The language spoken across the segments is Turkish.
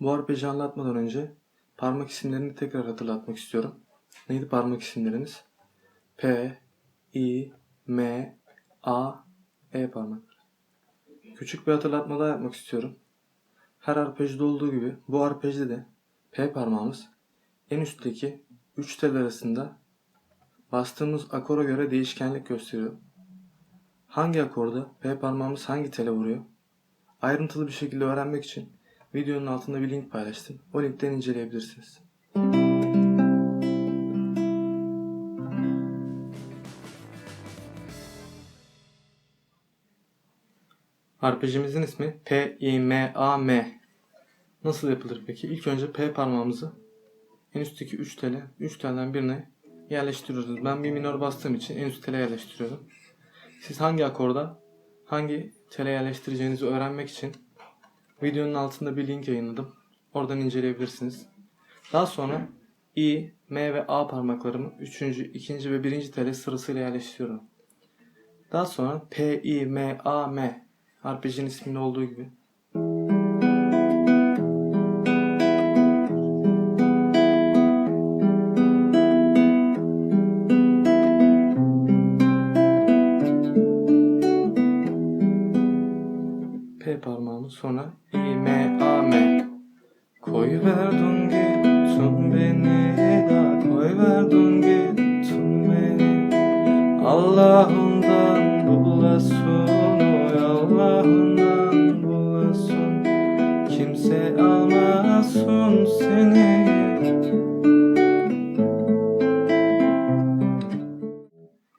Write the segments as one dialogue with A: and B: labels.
A: Bu arpej'i anlatmadan önce parmak isimlerini tekrar hatırlatmak istiyorum. Neydi parmak isimleriniz? P, I, M, A, E parmakları. Küçük bir hatırlatma daha yapmak istiyorum. Her arpejde olduğu gibi bu arpejde de P parmağımız en üstteki 3 tel arasında bastığımız akora göre değişkenlik gösteriyor. Hangi akorda P parmağımız hangi tele vuruyor? Ayrıntılı bir şekilde öğrenmek için videonun altında bir link paylaştım. O linkten inceleyebilirsiniz. Arpejimizin ismi P, I, M, A, M. Nasıl yapılır peki? İlk önce P parmağımızı en üstteki 3 tele, 3 telden birine yerleştiriyoruz. Ben bir minör bastığım için en üst tele yerleştiriyorum. Siz hangi akorda hangi tele yerleştireceğinizi öğrenmek için videonun altında bir link yayınladım. Oradan inceleyebilirsiniz. Daha sonra I, M ve A parmaklarımı 3. 2. ve 1. tele sırasıyla yerleştiriyorum. Daha sonra P, I, M, A, M arpejin isminde olduğu gibi P parmağımı sonra I, M, A, M. Koy verdun gittin beni da koy verdun gittin beni Allah'ından bulasın oy Allah'ından bulasın Kimse almasın seni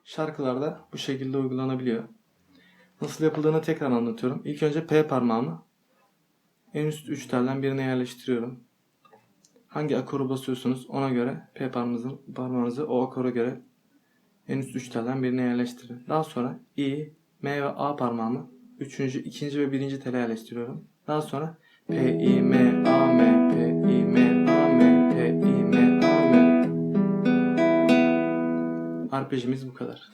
A: Şarkılarda bu şekilde uygulanabiliyor. Nasıl yapıldığını tekrar anlatıyorum. İlk önce P parmağımı en üst üç telden birine yerleştiriyorum. Hangi akoru basıyorsunuz ona göre P parmağınızı, parmağınızı o akora göre en üst üç telden birine yerleştirin. Daha sonra I, M ve A parmağımı üçüncü, ikinci ve birinci tele yerleştiriyorum. Daha sonra P, I, M, A, M, P, I, M, A, M, P, I, M, A, M. Arpejimiz bu kadar.